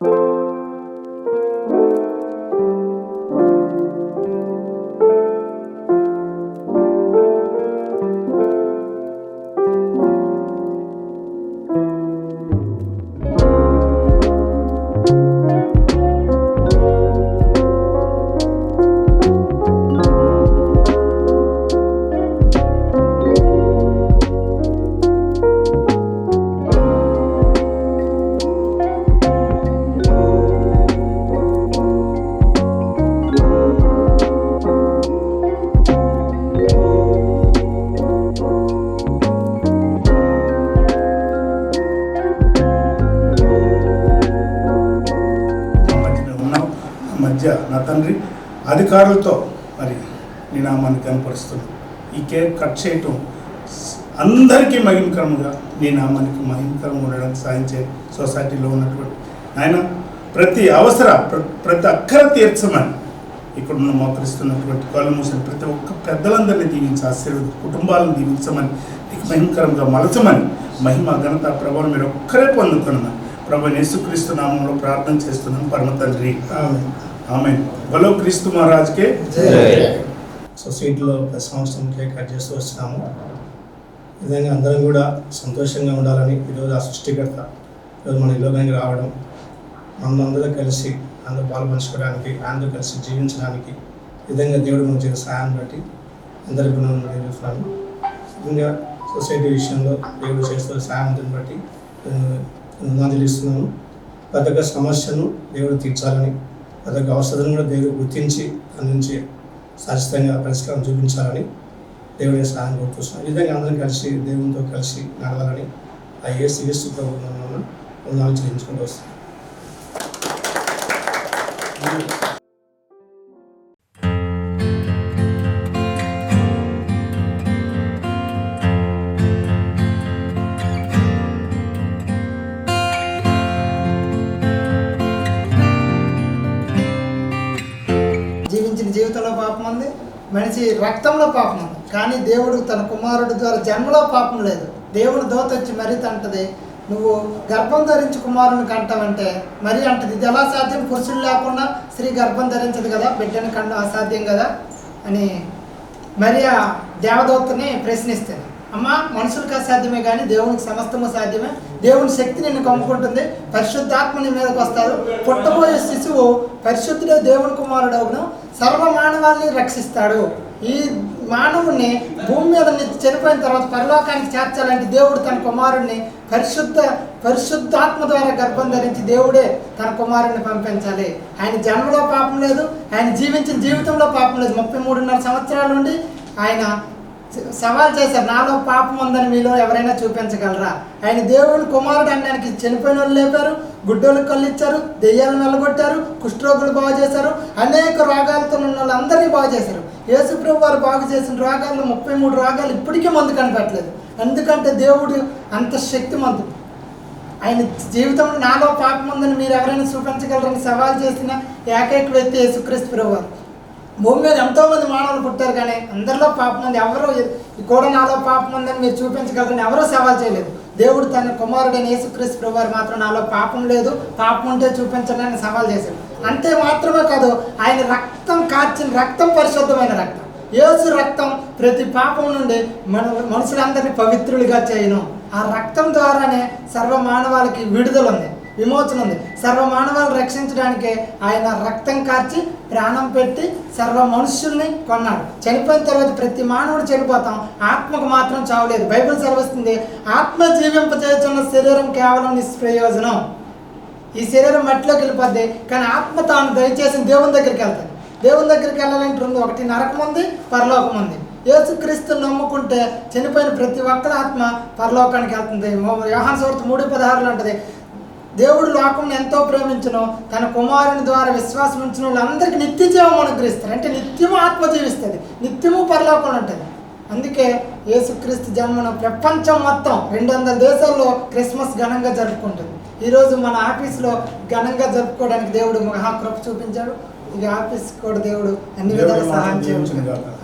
నా అధికారులతో మరి నినామాన్ని నామాన్ని ఈ కేక్ కట్ చేయటం అందరికీ మహిమకరంగా నీ నామానికి మహిమకరంగా ఉండడానికి సాయం చే సొసైటీలో ఉన్నటువంటి ఆయన ప్రతి అవసర ప్ర- ప్రతి అక్కర తీర్చమని ఇక్కడ ఉన్న మోకరిస్తున్నటువంటి కళ్ళు మూసిన ప్రతి ఒక్క పెద్దలందరినీ దీవించి ఆశీర్వది కుటుంబాలను దీవించమని నీకు మహిమకరంగా మలచమని మహిమ ఘనత ప్రభావం మీరు ఒక్కరే పొందుకున్నామని ప్రభు యేసుక్రీస్తు నామంలో ప్రార్థన చేస్తున్నాం. పరమ తండ్రి. ఆమె బలో క్రీస్తు మహారాజ్కే. సొసైటీలో ప్రతి సంవత్సరం కేక్ కట్ చేస్తూ వస్తున్నాము. ఈ విధంగా అందరం కూడా సంతోషంగా ఉండాలని ఈరోజు ఆ సృష్టికర్త ఈరోజు మన ఈ లోకానికి రావడం మనం అందరూ కలిసి అందరూ పాలు పంచుకోవడానికి అందరూ కలిసి జీవించడానికి ఈ విధంగా దేవుడు మనకు చేసే సాయాన్ని బట్టి అందరికీ కూడా నేను నేర్చుకున్నాను ముఖ్యంగా సొసైటీ విషయంలో దేవుడు చేస్తున్న సాయాన్ని బట్టి వందనాలు ఇస్తున్నాను ప్రతి ఒక్క సమస్యను దేవుడు తీర్చాలని ప్రతి ఒక్క అవసరం కూడా దేవుడు గుర్తించి అందించి శాశ్వతంగా పరిష్కారం చూపించాలని దేవుడి సహాయం కోరుతున్నాను ఈ విధంగా అందరం కలిసి దేవునితో కలిసి నడవాలని ఆ ఏసు ఏసు ప్రభుత్వం వందనాలు చెల్లించుకుంటూ వస్తాను జీవితంలో పాపం ఉంది మనిషి రక్తంలో పాపం ఉంది. కానీ దేవుడు తన కుమారుడు ద్వారా జన్మలో పాపం లేదు. దేవుడు దోత వచ్చి మరీ తంటది నువ్వు గర్భం ధరించి కుమారుని కంటావంటే మరి అంటది ఇది ఎలా సాధ్యం? పురుషుడు లేకుండా స్త్రీ గర్భం ధరించదు కదా బిడ్డను కండం అసాధ్యం కదా? అని మరి ఆ దేవదూతని ప్రశ్నిస్తుంది. అమ్మా మనుషులకు అసాధ్యమే కానీ దేవునికి సమస్తము సాధ్యమే. దేవుని శక్తి నిన్ను కమ్ముకుంటుంది. పరిశుద్ధాత్మ నీ మీదకి వస్తారు. పుట్టబోయే శిశువు పరిశుద్ధుడే దేవుని కుమారుడవును సర్వ మానవాల్ని రక్షిస్తాడు. ఈ మానవుణ్ణి భూమి మీద నుంచి చనిపోయిన తర్వాత పరలోకానికి చేర్చాలంటే దేవుడు తన కుమారుణ్ణి పరిశుద్ధ పరిశుద్ధాత్మ ద్వారా గర్భం ధరించి దేవుడే తన కుమారుణ్ణి పంపించాలి. ఆయన జన్మలో పాపం లేదు ఆయన జీవించిన జీవితంలో పాపం లేదు. ముప్పై మూడున్నర సంవత్సరాల నుండి ఆయన సవాల్ చేశారు నాలో పాపం ఉందని మీలో ఎవరైనా చూపించగలరా? ఆయన దేవుని కుమారుడు అనడానికి చనిపోయిన వాళ్ళు లేపారు గుడ్డోళ్ళకి కళ్ళు ఇచ్చారు దెయ్యాలను వెళ్ళగొట్టారు కుష్ఠరోగులు బాగు చేశారు అనేక రోగాలతో ఉన్న వాళ్ళందరినీ బాగు చేశారు. యేసుప్రభు వారు బాగు చేసిన రోగాల్లో ముప్పై మూడు రోగాలు ఇప్పటికీ మందు కనిపెట్టలేదు ఎందుకంటే దేవుడు అంత శక్తిమంతుడు. ఆయన జీవితంలో నాలో పాపం ఉందని మీరు ఎవరైనా చూపించగలరని సవాల్ చేసిన ఏకైక వ్యక్తి యేసుక్రీస్తు ప్రభు వారు. భూమి మీద ఎంతోమంది మానవులు పుట్టారు కానీ అందరిలో పాపం ఉంది ఎవరు కూడా నాలో పాపం ఉందని మీరు చూపించగలరని ఎవరూ సవాల్ చేయలేదు. దేవుడు తన కుమారుడైన యేసుక్రీస్తు ప్రభువారు మాత్రం నాలో పాపం లేదు పాపం ఉంటే చూపించడానికి సవాల్ చేశాడు. అంతే మాత్రమే కాదు ఆయన రక్తం కార్చిన రక్తం పరిశుద్ధమైన రక్తం. యేసు రక్తం ప్రతి పాపం నుండి మన మనుషులందరినీ పవిత్రులుగా చేయను. ఆ రక్తం ద్వారానే సర్వ మానవాళికి విడుదల ఉంది. విమోచన ఉంది. సర్వ మానవాళిని రక్షించడానికే ఆయన రక్తం కార్చి ప్రాణం పెట్టి సర్వ మనుషుల్ని కొన్నాడు. చనిపోయిన తర్వాత ప్రతి మానవుడు చనిపోతాం. ఆత్మకు మాత్రం చావలేదు. బైబిల్ సెలవిస్తుంది ఆత్మ జీవింపచేస్తున్న శరీరం కేవలం నిష్ప్రయోజనం. ఈ శరీరం మట్టిలోకి వెళ్ళిపోద్ది కానీ ఆత్మ తాను దయచేసి దేవుని దగ్గరికి వెళ్తాను దేవుని దగ్గరికి వెళ్ళాలంటే రెండు ఒకటి నరకం ఉంది పరలోకం ఉంది. యేసుక్రీస్తుని నమ్ముకుంటే చనిపోయిన ప్రతి ఒక్కరి ఆత్మ పరలోకానికి వెళ్తుంది. యోహాన్ సోర్త్ మూడు పదహారులు అంటది దేవుడు లోకం ఎంతో ప్రేమించను తన కుమారుని ద్వారా విశ్వాసం ఉంచిన వాళ్ళందరికీ నిత్య జీవం అనుగ్రహిస్తారు అంటే నిత్యము ఆత్మ జీవిస్తుంది నిత్యము పరలోకం ఉంటుంది. అందుకే యేసుక్రీస్తు జన్మను ప్రపంచం మొత్తం రెండు వందల దేశాల్లో క్రిస్మస్ ఘనంగా జరుపుకుంటుంది. ఈరోజు మన ఆఫీస్లో ఘనంగా జరుపుకోవడానికి దేవుడు మహాకృప చూపించాడు. ఈ ఆఫీస్ కూడా దేవుడు అన్ని విధాలు సహాయం గాక